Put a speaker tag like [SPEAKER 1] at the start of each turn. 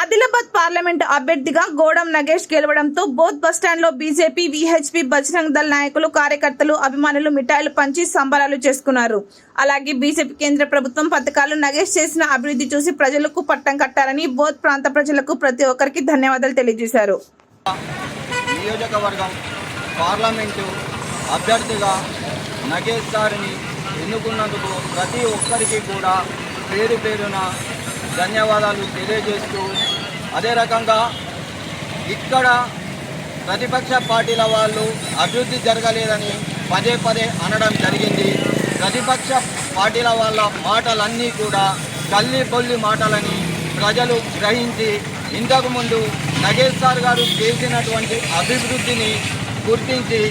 [SPEAKER 1] Parliament అభ్యర్థిగా గోడం నగేష్ గెలవడంతో బోత్ బస్టాండ్లో బీజేపీ విహెచ్పి బజరంగ్ దళ్ నాయకులు కార్యకర్తలు అభిమానులు మిఠాయిలు పంచి సంబరాలు చేసుకున్నారు. అలాగే బీజేపీ కేంద్ర ప్రభుత్వం పథకాలు నగేష్ చేసిన అభివృద్ధి చూసి ప్రజలకు పట్టం కట్టారని బోత్ ప్రాంత ప్రజలకు ప్రతి ఒక్కరికి ధన్యవాదాలు తెలియజేశారు.
[SPEAKER 2] నియోజకవర్గం పార్లమెంటు అభ్యర్థిగా నగేష్ గారిని ఎన్నుకున్నందుకు ప్రతి ఒక్కరికి కూడా పేరు పేరున ధన్యవాదాలు తెలియజేస్తూ అదే రకంగా ఇక్కడ ప్రతిపక్ష పార్టీల వాళ్ళు అభివృద్ధి జరగలేదని పదే పదే అనడం జరిగింది. ప్రతిపక్ష పార్టీల వాళ్ళ మాటలన్నీ కూడా కల్లి బొల్లి మాటలని ప్రజలు గ్రహించి ఇంతకుముందు నగేష్ సార్ గారు చేసినటువంటి అభివృద్ధిని గుర్తించి